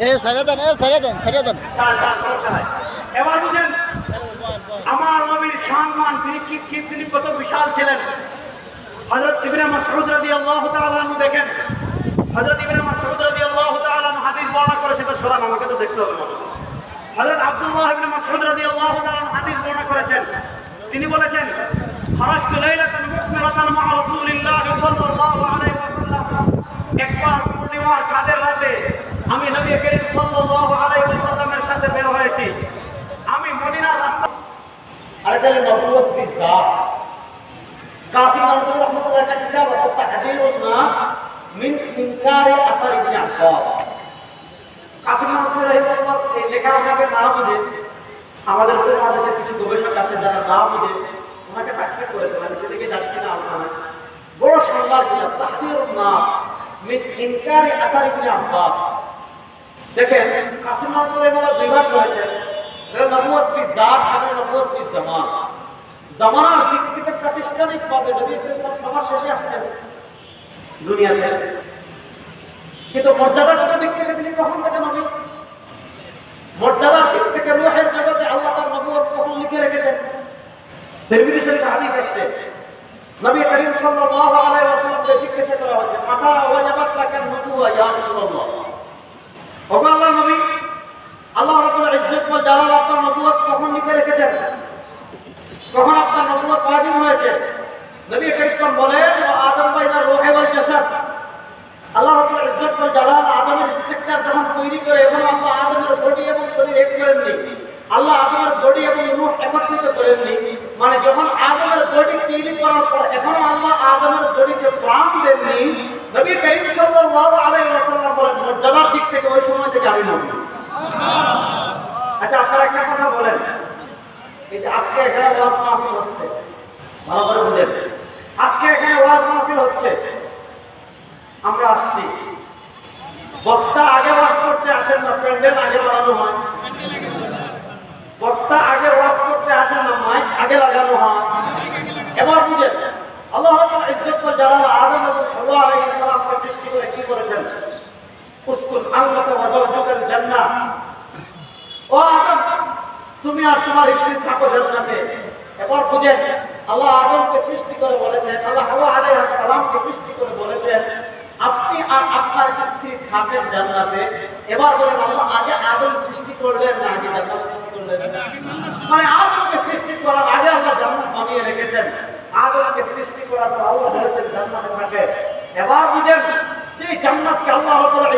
এ, ছেড়ে এ, ছেড়ে দেন এবার বুঝেন, আমার নবীর সম্মান, তিনি কি কি, তিনি কত বিশাল ছিলেন। হযরত ইবনে মাসউদ রাদিয়াল্লাহু তাআলা আনহু দেখেন। হযরত ইবনে মাসউদ রাদিয়াল্লাহু তাআলা হাদিস বর্ণনা করেছে, তো শোনান আমাকে তো দেখতে হবে। হযরত আব্দুল্লাহ ইবনে মাসউদ রাদিয়াল্লাহু তাআলা হাদিস বর্ণনা করেছেন। তিনি বলেছেন খরাজতু লাইলাতান মুকমিরাতান মা রাসূলিল্লাহ সাল্লাল্লাহু আলাইহি ওয়াসাল্লাম একবার পূর্ণিমার চাঁদের রাতে আমি নবী করিম সাল্লাল্লাহু আলাইহি ওয়াসাল্লামের সাথে বের হয়েছি আমি মদিনার রাস্তা আর এটা হলো নবুয়ত বিজাত কাসিম আলমী রহমতুল্লাহ একটা কিতাব আছে তাহদিরুন নাস মিন ইনকারি আসার ইবনে আব্বাস। কাসিম এই লেখা ওনাকে না বুঝে, আমাদের উপমহাদেশের কিছু গবেষক আছে যারা না বুঝে, ওনাকে ব্যাখ্যা করেছেন আমি সেদিকে যাচ্ছি না আলোচনায় বড় সাংবাদ কিতাব তাহদিরুন নাস মিন ইনকারি আসার ইবনে আব্বাস। দেখেন, কাসিম আলমী রহমতুল্লাহ দুই ভাগ রয়েছে নবুয়ত বিজাত আর নবুয়ত বিজামান জামানার দিক থেকে প্রাতিষ্ঠানিক ভাবে নবী সবার শেষে আসছেন। দুনিয়াতে। কিন্তু মর্যাদাগত দিক থেকে তিনি কখন থেকে নবী মর্যাদার দিক থেকে রুহের জগতে আল্লাহ তার নবুয়ত কখন লিখে রেখেছেন? নবী করা আল্লাহ নবী, আল্লাহ আপনার কখন রেখেছেন? কখন আপনার নবুয়ত ওয়াজিব হয়েছে? নবী করিম বলেন আদম বাইনা রূহে ওয়াল জাসাদ আল্লাহ রাব্বুল ইজ্জত ওয়াল জালাল আদমের স্ট্রাকচার যখন তৈরি করে এবং আল্লাহ আদমের বডি এবং শরীর এক করেননি আল্লাহ আদমের বডি এবং রূহ একত্রিত করেননি মানে যখন আদমের বডি তৈরি করার পর এখনও আল্লাহ আদমের বডিতে প্রাণ দেননি নবী করিম সাল্লাল্লাহু আলাইহি ওয়াসাল্লাম বলেন মর্যাদার দিক থেকে ওই সময় থেকে আমি নবী আচ্ছা আপনারা একটা কথা বলেন এই যে আজকে এখানে ওয়াজ মাহফিল হচ্ছে। ভালো করে বুঝেন। আজকে এখানে ওয়াজ মাহফিল হচ্ছে। আমরা আসছি। বক্তা আগে ওয়াজ করতে আসেন না, প্যান্ডেল আগে বানানো হয়। বক্তা আগে ওয়াজ করতে আসেন না, মাইক আগে লাগানো হয়। এবার বুঝেন, আল্লাহ ইজ্জত জালাল আদম এবং হাওয়া আলাইহিস সালামকে সৃষ্টি করে কি করেছেন? উসকুন আনলাকা ওয়া যাওজুকাল জান্নাহ ও আদম, তুমি আর তোমার স্ত্রী থাকো জান্নাতে। এবার বুঝেন, আল্লাহ আদমকে সৃষ্টি করে বলেছেন, আল্লাহ হাওয়া আলাইহিস সালামকে সৃষ্টি করে বলেছেন, আপনি আর আপনার স্ত্রী থাকেন জান্নাতে। এবার বলেন, আল্লাহ আগে আদম সৃষ্টি করলেন না আগে জান্নাত সৃষ্টি করলেন? মানে আদমকে সৃষ্টি করার আগে আল্লাহ জান্নাত বানিয়ে রেখেছেন। আদমকে সৃষ্টি করার পর আল্লাহ বলেছেন, জান্নাতে থাকে। এবার বুঝেন সেই জান্নাতকে আল্লাহ ওয়াল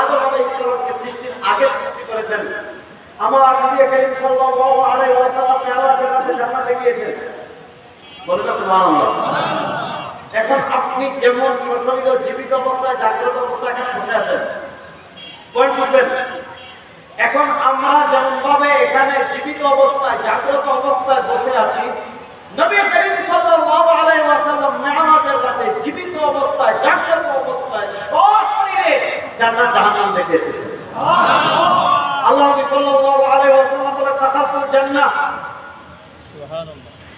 আদম আলাইহিস সালামকে সৃষ্টির আগে সৃষ্টি করেছেন আমার নবী করিম সাল্লাল্লাহু আলাইহি ওয়াসাল্লাম মেরাজের রাতে জান্নাতে গিয়েছেন। বলেন সুবহানাল্লাহ। এখন আপনি যেমন সশরীর জীবিত অবস্থায়, জাগ্রত অবস্থায় এখানে বসে আছেন পয়েন্ট বুঝবেন? এখন আমরা যেমন ভাবে এখানে জীবিত অবস্থায়, জাগ্রত অবস্থায় বসে আছি, নবী করিম সাল্লাল্লাহু আলাইহি ওয়াসাল্লাম মেরাজের রাতে জীবিত অবস্থায়, জাগ্রত অবস্থায় সশরীরে জান্নাত জাহান্নাম দেখে এসেছেন আল্লাহ নবী সাল্লাল্লাহু আলাইহি ওয়াসাল্লাম বলে তাকাতুল জান্নাহ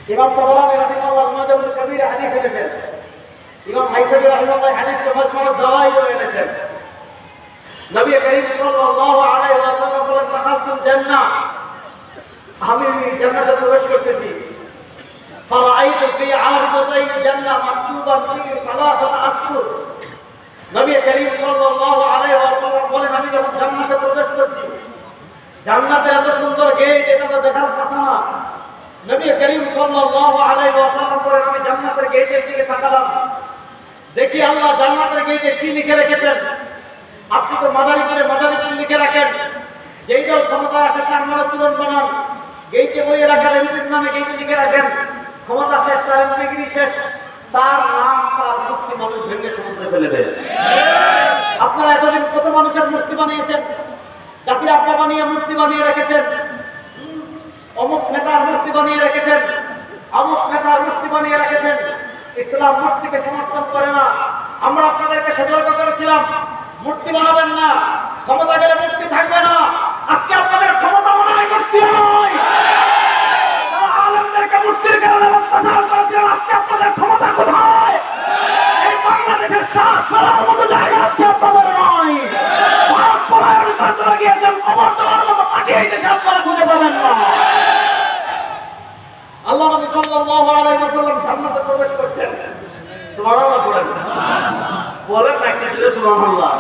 ইমাম তাবরানি রাহিমাহুল্লাহ মুজাদ্দিদ কবির হাদিস এনেছেন ইমাম হাইসাবি রাহিমাহুল্লাহ হাদিসকে মজমুআ জাওয়াইদ এনেছেন নবী করিম সাল্লাল্লাহু আলাইহি ওয়াসাল্লাম বলে তাকাতুল জান্নাহ আমি জান্নাতে প্রবেশ করতেছি فرأيت في عارضتي الجنة مكتوبا فيه ثلاثة أسطر নবী করিম সাল্লাল্লাহু আলাইহি ওয়াসাল্লাম বলেন আমি যখন জান্নাতে প্রবেশ করছি জান্নাতের এত সুন্দর গেট এটা তো দেখার কথা না। নবী করিম সাল্লাল্লাহু আলাইহি ওয়াসাল্লাম বলেন আমি জান্নাতের গেটের দিকে তাকালাম। দেখি আল্লাহ জান্নাতের গেটে কি লিখে রেখেছেন। আপনি তো মাদারীপুরে মাদারীপুর লিখে রাখেন। যেই দল ক্ষমতা আসে তার নামে তুলন বানান। গেইটে বই এলাকার এমপির নামে গেইটে লিখে রাখেন। ক্ষমতা শেষ তার এমপিগিরি শেষ। তার নাম তার মুক্তি মানুষ ভেঙে সমুদ্রে ফেলে দেয়। আপনারা এতদিন কত মানুষের মূর্তি বানিয়েছেন? জাতির আব্বা বানিয়ে, মূর্তি বানিয়ে রেখেছেন। অমুক নেতার মূর্তি বানিয়ে রেখেছেন। অমুক নেতার মূর্তি বানিয়ে রেখেছেন। ইসলাম মূর্তিকে সমর্থন করে না। আমরা আপনাদেরকে সতর্ক করেছিলাম, মূর্তি বানাবেন না। ক্ষমতা গেলে মূর্তি থাকবে না। আজকে আপনাদের ক্ষমতা মনে হয় মূর্তি নয়। আলেমদেরকে মূর্তির কারণে আজকে আপনাদের ক্ষমতা কোথায়? বাংলাদেশের শ্বাস ফেলার মতো জায়গা আজকে আপনাদের নয়। ভারত পলায়ন আপনারা গিয়েছেন খবর দেওয়ার মতো পাঠিয়ে দিয়েছে আপনারা খুঁজে পাবেন না। আল্লাহ নবী সাল্লাল্লাহু আলাইহি ওয়াসাল্লাম জান্নাতে প্রবেশ করছেন। সুবহানাল্লাহ বলেন। বলেন না কি দিলে সুবহানাল্লাহ।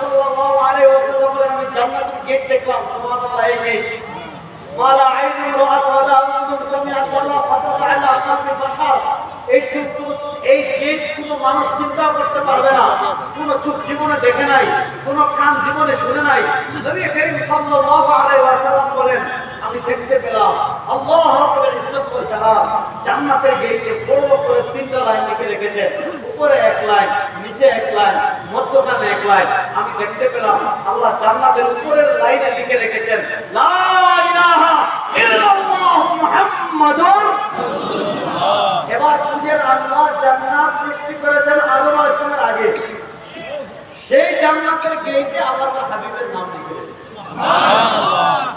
সাল্লাল্লাহু আলাইহি ওয়াসাল্লাম বলেন, আমি জান্নাতের গেট দেখলাম, সুবহানাল্লাহ, এই গেট। মালা আইনু রাআত ওয়ালা আযুন সামিআত ওয়ালা ফাতাত আলা আকাফি বাশার এই চুপ এই গেট কোনো মানুষ চিন্তা করতে পারবে না। কোনো চুপ জীবনে দেখে নাই, কোনো কান জীবনে শুনে নাই। বলেন, আমি দেখতে পেলাম আল্লাহ রাব্বুল ইজ্জত ওয়াল জালাল জান্নাতের গেটে বড় করে তিনটা লাইন লিখে রেখেছে। উপরে এক লাইন, নিচে এক লাইন, মধ্যখানে এক লাইন। আমি দেখতে পেলাম আল্লাহ জান্নাতের উপরের লাইনে লিখে রেখেছেন, লা ইল্লাল্লাহু। এবার নিজের আল্লাহ জান্নাত সৃষ্টি করেছেন আদম আলাইহিসসালামের আগে। সেই জান্নাতের গেটে আল্লাহ তার হাবিবের নাম লিখে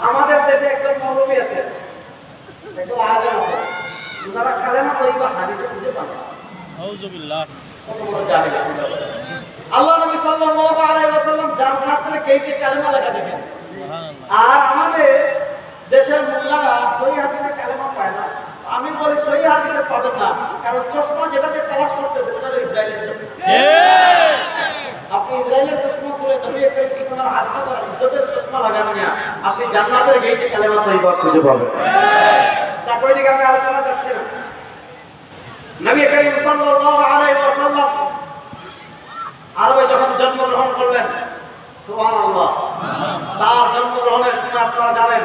আমাদের দেশে একজন মৌলবী আছে একজন আলেম আছে যারা কালেমা তৈবা হাদিসে খুঁজে পান। না। কত বড় জাহেল ছিল। আল্লাহ নবী সাল্লাল্লাহু আলাইহি ওয়াসাল্লাম জান্নাতের গেটে কালেমা লেখা দেখেন। আর আমাদের দেশের মোল্লারা সহি হাদিসে কালেমা পায় না। আমি বলি সহি হাদিসে পাবেন না কারণ চশমা যেটাতে তালাশ করতেছে সেটা ইসরায়েলের চশমা। আপনি ইসরায়েলের চশমা খুলে নবী করিম সাল্লাল্লাহু আলাইহি ওয়াসাল্লাম ইজ্জতের চশমা লাগান না আপনি জান্নাতের গেটে কালেমা তৈবা খুঁজে পাবেন। তারপরে দিকে আমি আলোচনা যাচ্ছি না? নবী করিম সাল্লাল্লাহু আলাইহি ওয়াসাল্লাম আরবে যখন জন্মগ্রহণ করলেন সুবহানাল্লাহ। তার জন্মগ্রহণের সময় আপনারা জানেন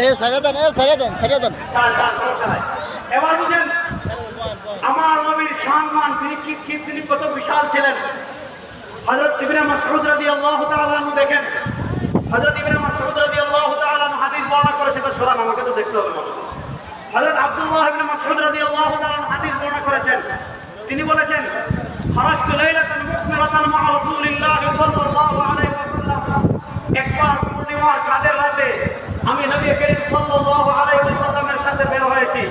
এ, ছেড়ে দেন, এ, ছেড়ে দেন ছেড়ে দেন। এবার বুঝেন, আমার নবীর সম্মান, তিনি কি কি, তিনি কত বিশাল ছিলেন হযরত ইবনে মাসউদ রাদিয়াল্লাহু তাআলা আনহু দেখেন হযরত ইবনে মাসউদ রাদিয়াল্লাহু তাআলা আনহু হাদিস বর্ণনা করেছে তো শোনান আমাকে তো দেখতে হবে। হযরত আব্দুল্লাহ ইবনে মাসউদ রাদিয়াল্লাহু তাআলা আনহু হাদিস বর্ণনা করেছেন তিনি বলেছেন খারাজতু লাইলাতান মুকমিরাতান মা রাসূলিল্লাহ সাল্লাল্লাহু আলাইহি ওয়াসাল্লাম একবার পূর্ণিমার চাঁদের রাতে আমি নবী করিম সাল্লাল্লাহু আলাইহি ওয়াসাল্লামের সাথে বের হয়েছি।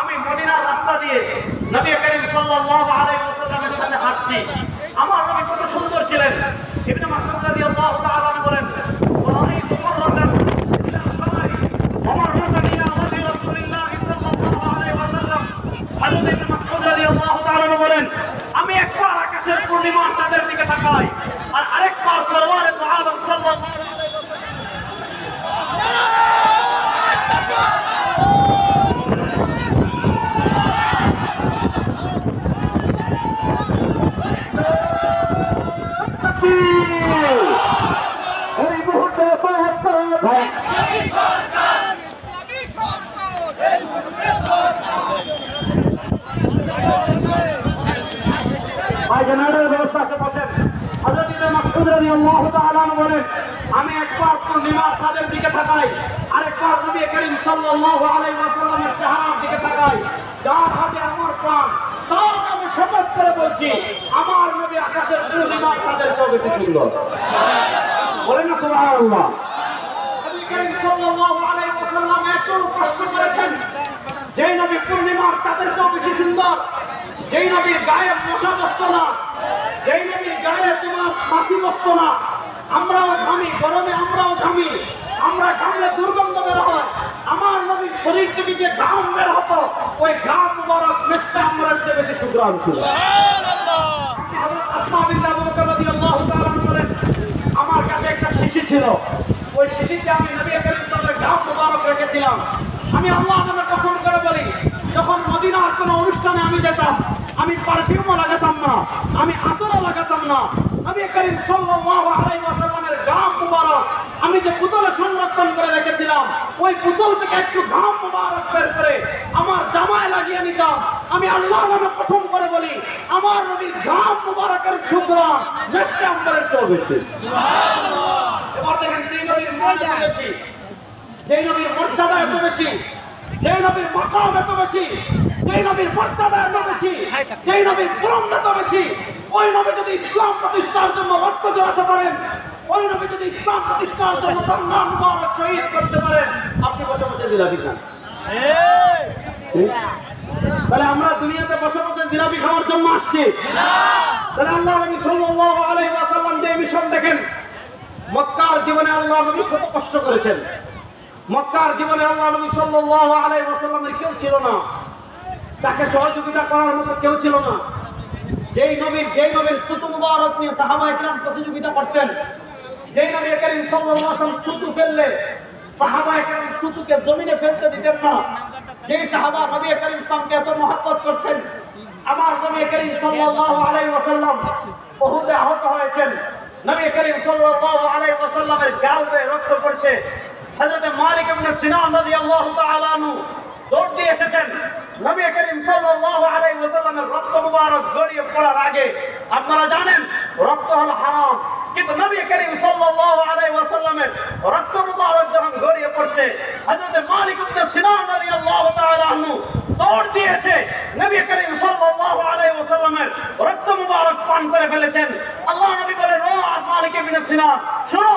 আমি মদিনার রাস্তা দিয়ে নবী করিম সাল্লাল্লাহু আলাইহি ওয়াসাল্লামের সাথে হাঁটছি। আমার নবী কত সুন্দর ছিলেন। ইবনে মাসউদ রাদিয়াল্লাহু তাআলা বলেন বলেন, আমি একবার আকাশের পূর্ণিমা চাঁদের দিকে তাকাই, আর আরেকবার সরওয়ারে সাহাবা সাল্লাল্লাহু আনহু বলেন, আমি একবার পূর্ণিমার চাঁদের দিকে তাকাই আরেকবার নবী করিম সাল্লাল্লাহু আলাইহি ওয়াসাল্লামের চেহারার দিকে তাকাই। যার হাতে আমার প্রাণ, তার আমি শপথ করে বলছি, আমার নবী আকাশের পূর্ণিমার চাঁদের চেয়ে বেশি সুন্দর। বলেন না সুবহানাল্লাহ। নবী করিম সাল্লাল্লাহু আলাইহি ওয়াসাল্লাম এত কষ্ট করেছেন, যেই নবী পূর্ণিমার তাদের চেয়ে বেশি সুন্দর, যেই নবীর গায়ে মশা বসতো না যেই নবীর গায়ে তোমার ফাঁসি বসতো না, আমরাও ঘামি, গরমে আমরাও ঘামি, আমরা ঘামলে দুর্গন্ধ বের হয়। আমার নবীর শরীর থেকে যে ঘাম বের হতো, ওই ঘাম মুবারক মেসটা আমরা চেয়ে বেশি সুগ্রাম ছিল। আমার কাছে একটা শিশি ছিল। ওই শিশিতে আমি নবী করিম সাল্লাল্লাহু ঘাম মুবারক রেখেছিলাম। আমি আল্লাহ নামে কসম করে বলি, যখন মদিনার কোনো অনুষ্ঠানে আমি যেতাম আমি পারফিউমও লাগাতাম না, আমি আতরও লাগাতাম না। নবী করিম সাল্লাল্লাহু ঘাম মুবারক আমি যে পুতলে সংরক্ষণ করে রেখেছিলাম, ওই পুতুল থেকে একটু ঘাম মুবারক বের করে আমার জামায় লাগিয়ে নিতাম। আমি আল্লাহ নামে কসম করে বলি, আমার নবীর ঘাম মুবারকের সুগ্রাম নেক্সট আম্বারের চৌবেশে এবার দেখেন তিন নবীর এত বেশি, যেই নবীর মর্যাদা এত বেশি যেই নবীর মাকাম এত বেশি যেই নবীর মর্যাদা এত বেশি যেই নবীর ক্রম এত বেশি। ওই নবী যদি ইসলাম প্রতিষ্ঠার জন্য রক্ত জড়াতে পারেন ওই নবী যদি ইসলাম প্রতিষ্ঠার জন্য তার নাম মুবারক শহীদ করতে পারেন আপনি বসে বসে জিলাপি খান। তাহলে আমরা দুনিয়াতে বসে বসে জিলাপি খাওয়ার জন্য আসছি। তাহলে আল্লাহ নবী সাল্লাল্লাহু আলাইহি ওয়াসাল্লাম যে মিশন দেখেন মক্কার জীবনে আল্লাহ নবী শত কষ্ট করেছেন। মক্কার জীবনে আল্লাহ নবী সাল্লাল্লাহু আলাইহি ওয়াসাল্লামের কেউ ছিল না। তাকে সহযোগিতা করার মতো কেউ ছিল না। যেই নবীর যেই নবীর তুতু মুবারক নিয়ে সাহাবা একরাম প্রতিযোগিতা করতেন, যেই নবী করিম সাল্লাল্লাহু আলাইহি ওয়াসাল্লাম তুতু ফেললে, সাহাবা একরাম তুতুকে জমিনে ফেলতে দিতেন না। যেই সাহাবা নবী করিম ইসলামকে এত মহব্বত করতেন, আমার নবী করিম সাল্লাল্লাহু আলাইহি ওয়াসাল্লাম উহুদে আহত হয়েছেন। নবী করিম সাল্লাল্লাহু আলাইহি ওয়াসাল্লামের গাল রক্ত পড়ছে। হযরত মালিক ইবনে সিনান রাদিয়াল্লাহু তাআলা আনহু দৌড় দিয়ে এসেছেন। নবী করিম সাল্লাল্লাহু আলাইহি ওয়াসাল্লামের রক্ত মুবারক গড়িয়ে পড়ার আগে, আপনারা জানেন রক্ত হলো হারাম, কিন্তু নবী করিম সাল্লাল্লাহু আলাইহি ওয়াসাল্লামের রক্ত মুবারক যখন গড়িয়ে পড়ছে, হযরত মালিক ইবনে সিনান রাদিয়াল্লাহু তাআলা আনহু দৌড় দিয়ে এসে নবী করিম সাল্লাল্লাহু আলাইহি ওয়াসাল্লামের রক্ত মুবারক পান করে ফেলেছেন। আল্লাহ নবী বলেন, ও মালিক ইবনে সিনান, শোনো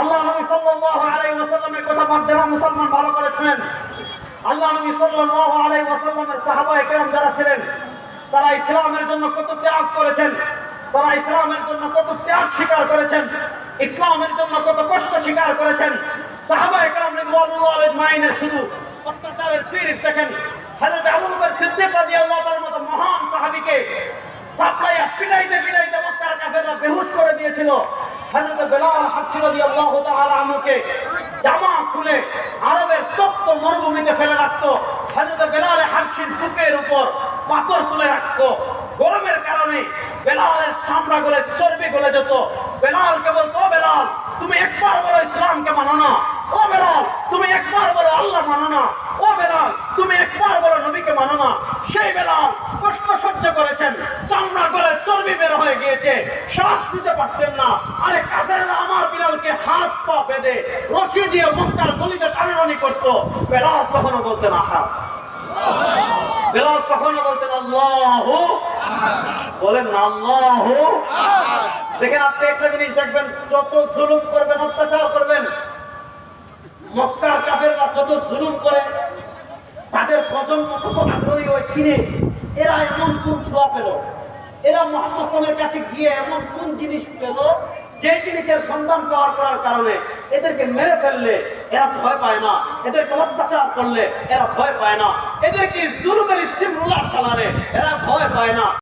আল্লাহ নবী সাল্লাল্লাহু আলাইহি ওয়াসাল্লামের কথা বাদ মুসলমান ভালো করে শুনেন। আল্লাহ নবী সাল্লাল্লাহু আলাইহি ওয়াসাল্লামের সাহাবায়ে কেরাম যারা ছিলেন, তারা ইসলামের জন্য কত ত্যাগ করেছেন, তারা ইসলামের জন্য কত ত্যাগ স্বীকার করেছেন, ইসলামের জন্য কত কষ্ট স্বীকার করেছেন। সাহাবায়ে কেরাম রিদওয়ানুল্লাহ আলাইহিম মাইনের শুধু অত্যাচারের ফিরিস দেখেন। হযরত আবু বকর সিদ্দিক রাদিয়াল্লাহু তাআলার মতো মহান সাহাবীকে চাপড়াইয়া পিটাইতে পিটাইতে মক্কার কাফেররা বেহুশ করে দিয়েছিল। বেলাল হাবশি রাদিয়াল্লাহু তাআলা আনহুকে জামা খুলে আরবের তপ্ত মরুভূমিতে ফেলে রাখতো। হযরত বেলাল হাবশির বুকের উপর পাথর তুলে রাখতো। গরমের কারণে বেলালের চামড়া গলে চর্বি গলে যেত। বেলালকে বলতো, "ও বেলাল, তুমি একবার বলো ইসলামকে মানো না। ও বেলাল, তুমি একবার বলো আল্লাহ মানো না। তুমি একবার বলো নবীকে মানো না। সেই বেলাল কষ্ট সহ্য করেছেন। চামড়া গলে চর্বি বের হয়ে গিয়েছে। শ্বাস নিতে পারতেন না। আরে কাফেররা আমার বিলালকে হাত পা বেঁধে রশি দিয়ে মক্কার গলিতে টানাটানি করতো। বেলাল কখনো বলতেন আহা বেলাল কখনো বলতেন আল্লাহ। বলেন না, আল্লাহ। দেখেন আপনি একটা জিনিস দেখবেন, যত জুলুম করবেন, অত্যাচার করবেন, মক্কার কাফেররা যত জুলুম করে তাদের প্রজন্ম কত আগ্রহী হয় কিনে এরা এমন কোন ছোঁয়া পেল? এরা মোহাম্মদের কাছে গিয়ে এমন কোন জিনিস পেল? যে জিনিসের সন্ধান পাওয়ার করার কারণে এদেরকে মেরে ফেললে এরা ভয় পায় না। এদেরকে অত্যাচার করলে এরা ভয় পায় না। এদেরকে জুলুমের স্টিম রুলার চালালে এরা ভয় পায় না।